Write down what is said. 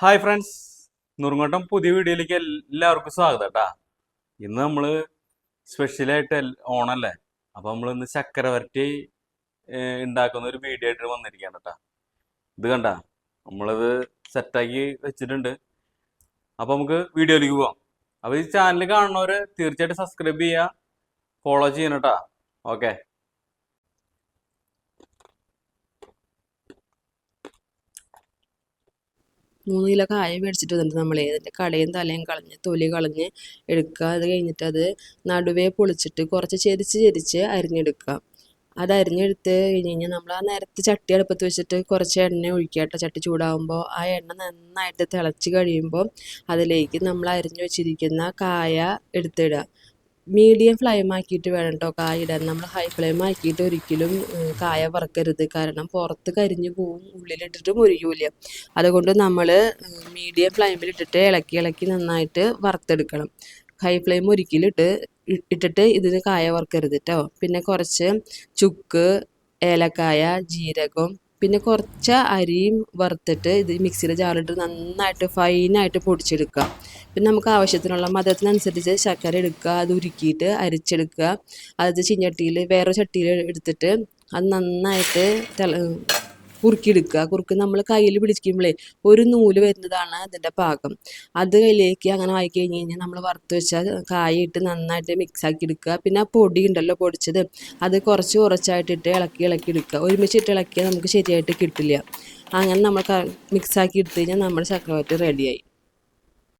Hi friends നുറുങ്ങോട്ടം പുതിയ വീഡിയോയിലേക്ക് എല്ലാവർക്കും സ്വാഗതം കേട്ടാ ഇന്ന് നമ്മൾ സ്പെഷ്യലായിട്ട് ഓണല്ലേ? അപ്പം നമ്മൾ ഇന്ന് ചക്കര വരട്ടി ഉണ്ടാക്കുന്ന ഒരു വീഡിയോ ആയിട്ട് വന്നിരിക്കുകയാണ് കേട്ടാ ഇത് കണ്ട? നമ്മളിത് സെറ്റാക്കി വെച്ചിട്ടുണ്ട്. അപ്പം നമുക്ക് വീഡിയോയിലേക്ക് പോവാം. അപ്പോൾ ഈ ചാനൽ കാണുന്നവർ തീർച്ചയായിട്ടും സബ്സ്ക്രൈബ് ചെയ്യുക ഫോളോ ചെയ്യണം കേട്ടാ ഓക്കെ മൂന്ന് കിലോ കായ മേടിച്ചിട്ട് വന്നിട്ട് നമ്മൾ അതിന്റെ കടയും തലയും കളഞ്ഞ് തൊലി കളഞ്ഞ് എടുക്കുക. അത് കഴിഞ്ഞിട്ട് അത് നടുവേ പൊളിച്ചിട്ട് കുറച്ച് ചെരിച്ച് ചെരിച്ച് അരിഞ്ഞെടുക്കുക. അത് അരിഞ്ഞെടുത്ത് കഴിഞ്ഞ് കഴിഞ്ഞാൽ നമ്മൾ ആ നേരത്തെ ചട്ടി അടുപ്പത്ത് വെച്ചിട്ട് കുറച്ച് എണ്ണ ഒഴിക്കുക കേട്ടോ. ചട്ടി ചൂടാകുമ്പോൾ ആ എണ്ണ നന്നായിട്ട് തിളച്ച് കഴിയുമ്പോൾ അതിലേക്ക് നമ്മൾ അരിഞ്ഞു വെച്ചിരിക്കുന്ന കായ എടുത്തിടുക. മീഡിയം ഫ്ലെയിം ആക്കിയിട്ട് വേണം കേട്ടോ കായ ഇടാൻ. നമ്മൾ ഹൈ ഫ്ലെയിം ആക്കിയിട്ട് ഒരിക്കലും കായ വറക്കരുത്. കാരണം പുറത്ത് കരിഞ്ഞു പോവും ഉള്ളിലിട്ടിട്ട് മുരിയൂല അതുകൊണ്ട് നമ്മൾ മീഡിയം ഫ്ലെയിമിലിട്ടിട്ട് ഇളക്കി ഇളക്കി നന്നായിട്ട് വറുത്തെടുക്കണം. ഹൈ ഫ്ലെയിം ഒരിക്കലിട്ട് ഇട്ടിട്ട് ഇതിന് കായ വറുക്കരുത് കേട്ടോ പിന്നെ കുറച്ച് ചുക്ക് ഏലക്കായ ജീരകം പിന്നെ കുറച്ച് അരിയും വറുത്തിട്ട് ഇത് മിക്സിയുടെ ജാറിലിട്ട് നന്നായിട്ട് ഫൈനായിട്ട് പൊടിച്ചെടുക്കുക. പിന്നെ നമുക്ക് ആവശ്യത്തിനുള്ള മധുരത്തിനനുസരിച്ച് ശർക്കര എടുക്കുക അത് ഉരുക്കിയിട്ട് അരിച്ചെടുക്കുക. അത് ചിഞ്ഞട്ടിയിൽ വേറെ ചട്ടിയിൽ എടുത്തിട്ട് അത് നന്നായിട്ട് കുറുക്കിയെടുക്കുക. കുറുക്ക് നമ്മൾ കയ്യിൽ പിടിക്കുമ്പോഴേ ഒരു നൂൽ വരുന്നതാണ് അതിന്റെ പാകം. അത് കയ്യിലേക്ക് അങ്ങനെ ആയി കഴിഞ്ഞ് കഴിഞ്ഞാൽ നമ്മൾ വറുത്ത് വെച്ചാൽ കായിട്ട് നന്നായിട്ട് മിക്സ് ആക്കി എടുക്കുക. പിന്നെ ആ പൊടി ഉണ്ടല്ലോ പൊടിച്ചത് അത് കുറച്ച് കുറച്ചായിട്ടിട്ട് ഇളക്കി ഇളക്കി എടുക്കുക. ഒരുമിച്ചിട്ട് ഇളക്കിയാൽ നമുക്ക് ശരിയായിട്ട് കിട്ടില്ല. അങ്ങനെ നമ്മൾ മിക്സ് ആക്കി എടുത്തു കഴിഞ്ഞാൽ നമ്മുടെ ചക്രവർത്തി റെഡിയായി